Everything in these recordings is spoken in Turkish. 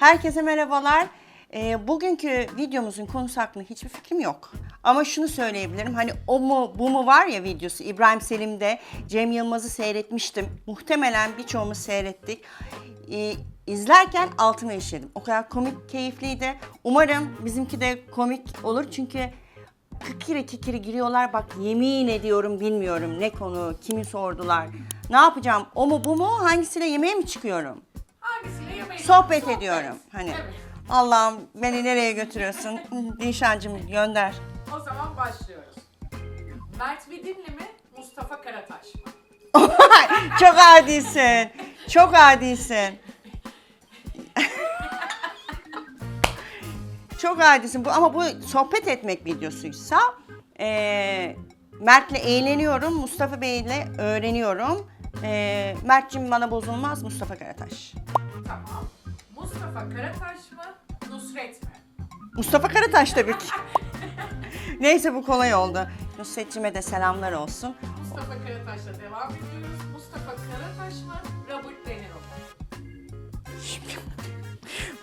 Herkese merhabalar. Ee, bugünkü videomuzun konusu hakkında hiçbir fikrim yok. Ama şunu söyleyebilirim. Hani o mu bu mu var ya videosu İbrahim Selim'de Cem Yılmaz'ı seyretmiştim. Muhtemelen birçoğumuz seyrettik. Ee, izlerken altıma işledim. O kadar komik, keyifliydi. Umarım bizimki de komik olur çünkü kikiri kikiri giriyorlar. Bak yemin ediyorum bilmiyorum ne konu, kimi sordular. Ne yapacağım? O mu bu mu? Hangisiyle yemeğe mi çıkıyorum? Sohbet ediyorum. Hani. Allah'ım beni nereye götürüyorsun? Nişancım gönder. O zaman başlıyoruz. Mert Vidinli mi? Mustafa Karataş mı? Çok adisin. Çok adisin. Çok adisin. Bu, ama bu sohbet etmek videosuysa eee Mert'le eğleniyorum. Mustafa Bey'le öğreniyorum. Eee Mert'cim bana bozulmaz. Mustafa Karataş. Mustafa Karataş mı? Nusret mi? Mustafa Karataş tabii ki. Neyse bu kolay oldu. Nusret'cime de selamlar olsun. Mustafa Karataş'la devam ediyoruz. Mustafa Karataş mı? Robert De Niro mu?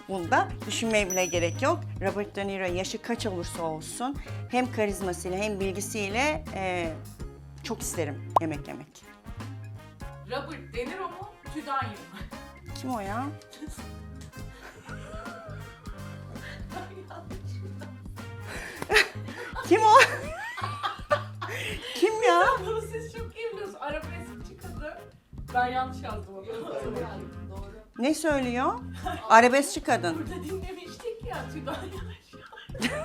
Bunda düşünmeye bile gerek yok. Robert De Niro yaşı kaç olursa olsun hem karizmasıyla hem bilgisiyle eee, çok isterim yemek yemek. Robert De Niro mu? Tüdanyı mı? Kim o ya? Kim o? Kim ya? Bunu siz çok iyi biliyorsunuz. Arabeskçi kadın. Ben yanlış yazdım onu. Doğru. Ne söylüyor? Arabeskçi kadın. Burada dinlemiştik ya.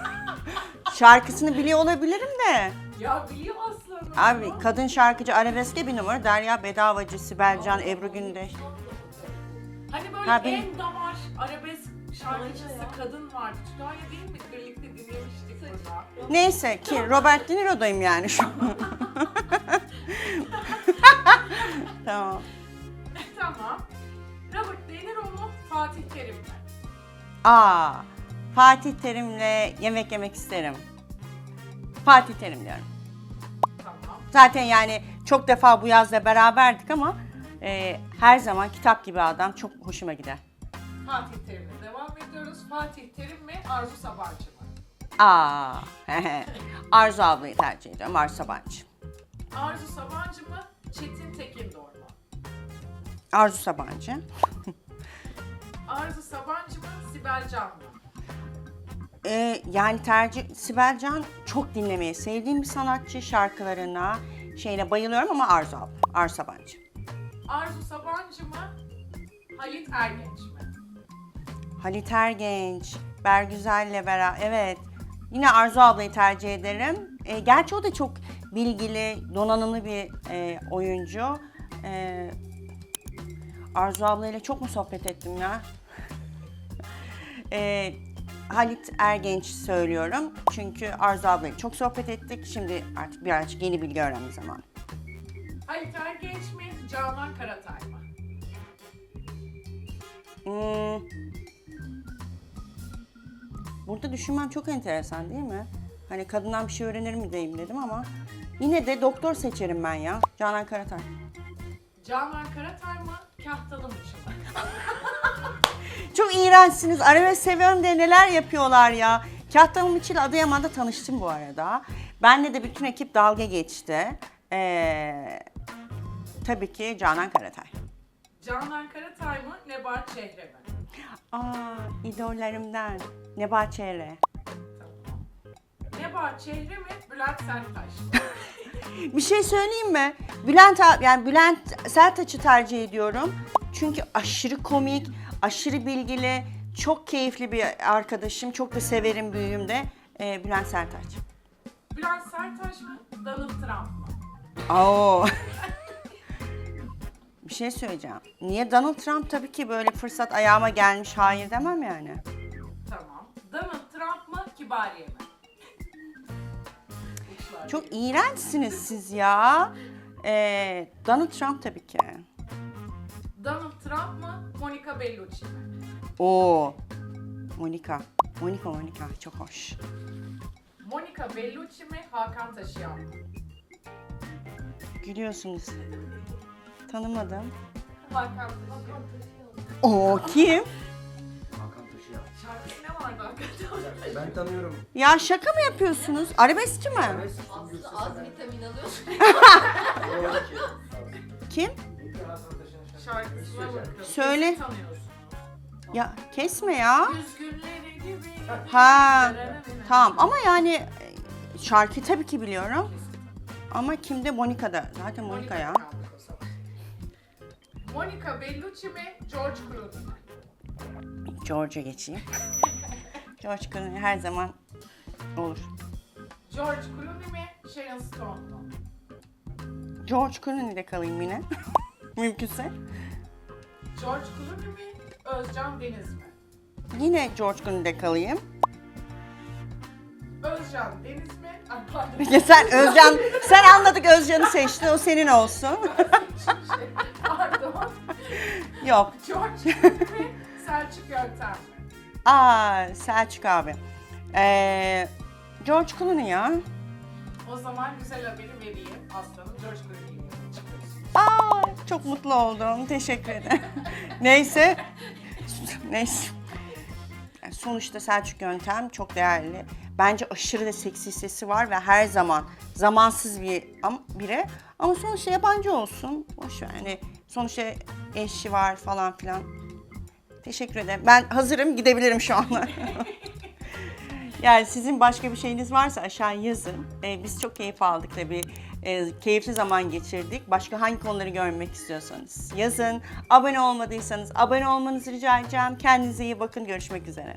Şarkısını biliyor olabilirim de. ya biliyor aslında. Abi kadın şarkıcı arabeske bir numara. Derya Bedavacı, Sibel Can, Ebru Gündeş. Hani böyle Ha, benim- en damar arabesk şarkıcısı kadın vardı. Tüdanya değil mi? Birlikte dinlemiştik burada. Neyse ki Robert De Niro'dayım yani şu an. tamam. tamam. Robert De Niro mu? Fatih Terim mi? Aa, Fatih Terim'le yemek yemek isterim. Fatih Terim diyorum. Tamam. Zaten yani çok defa bu yazla beraberdik ama e, her zaman kitap gibi adam çok hoşuma gider. Fatih Terim'le ediyoruz. Fatih Terim mi? Arzu Sabancı mı? Aa, Arzu ablayı tercih ediyorum. Arzu Sabancı. Arzu Sabancı mı? Çetin Tekindor mu? Arzu Sabancı. Arzu Sabancı mı? Sibel Can mı? E, yani tercih Sibel Can çok dinlemeyi sevdiğim bir sanatçı. Şarkılarına şeyine bayılıyorum ama Arzu abla. Arzu Sabancı. Arzu Sabancı mı? Halit Ergenç mi? Halit Ergenç, Bergüzel'le beraber evet. Yine Arzu ablayı tercih ederim. E, gerçi o da çok bilgili, donanımlı bir e, oyuncu. E, Arzu ablayla çok mu sohbet ettim ya? e, Halit Ergenç söylüyorum. Çünkü Arzu ablayla çok sohbet ettik. Şimdi artık birazcık yeni bilgi öğrenme zamanı. Halit Ergenç mi? Canan Karatay mı? Hmm. Burada düşünmem çok enteresan değil mi? Hani kadından bir şey öğrenir mi diyeyim dedim ama yine de doktor seçerim ben ya. Canan Karatay. Canan Karatay mı? Kahtalı mı? Çok iğrençsiniz. Arabesk seviyorum diye neler yapıyorlar ya. Kahtamalım için Adıyaman'da tanıştım bu arada. Benle de bütün ekip dalga geçti. Ee, tabii ki Canan Karatay. Canan Karatay mı? Nebahat Çehre mi? Aa, idollerimden. Nebahat Çehre. Nebahat Çehre mi? Bülent Serttaş? Bir şey söyleyeyim mi? Bülent abi, yani Bülent Sertaç'ı tercih ediyorum. Çünkü aşırı komik, aşırı bilgili, çok keyifli bir arkadaşım. Çok da severim büyüğümde. Ee, Bülent Sertaç. Bülent Serttaş mı? Donald Trump mı? Oo. bir şey söyleyeceğim. Niye Donald Trump tabii ki böyle fırsat ayağıma gelmiş hayır demem yani. Tamam. Donald Trump mı? Kibariye mi? Uçlar Çok değil. iğrençsiniz siz ya. Ee, Donald Trump tabii ki. Donald Trump mı? Monica Bellucci mi? Oo. Monica. Monica Monica çok hoş. Monica Bellucci mi? Hakan Taşıyan mı? Gülüyorsunuz. Tanımadım. Hakan Taşıyan. O kim? Hakan Ben tanıyorum. Ya şaka mı yapıyorsunuz? Arabeskçi mi? Evet, Aslı az vitamin alıyorsun. Kim? Şarkısına bakalım. Söyle. Ya kesme ya. Ha. Tamam ama yani e, şarkı tabii ki biliyorum. Ama kimde? Monica'da. Zaten Monica ya. Monica Bellucci mi? George Clooney mi? George'a geçeyim. George Clooney her zaman olur. George Clooney mi? Sharon Stone mu? George Clooney'de kalayım yine. Mümkünse. George Clooney mi? Özcan Deniz mi? Yine George Clooney'de kalayım. Özcan Deniz mi? Ay pardon. Ya sen Özcan, sen anladık Özcan'ı seçtin. O senin olsun. Pardon. Yok. George Clooney mi? Selçuk Yöntem? Aa Selçuk abi. Ee, George Clooney ya. O zaman güzel haberi vereyim. Aslanım George Clooney'yi çıkıyorsun. Aa, çok mutlu oldum. Teşekkür ederim. Neyse. Neyse. Yani Sonuçta Selçuk Yöntem çok değerli. Bence aşırı da seksi sesi var ve her zaman zamansız bir am- biri. Ama sonuçta yabancı olsun. Boş ver. Yani sonuçta eşi var falan filan. Teşekkür ederim. Ben hazırım gidebilirim şu anda. yani sizin başka bir şeyiniz varsa aşağı yazın. Ee, biz çok keyif aldık tabii. Ee, keyifli zaman geçirdik. Başka hangi konuları görmek istiyorsanız yazın. Abone olmadıysanız abone olmanızı rica edeceğim. Kendinize iyi bakın. Görüşmek üzere.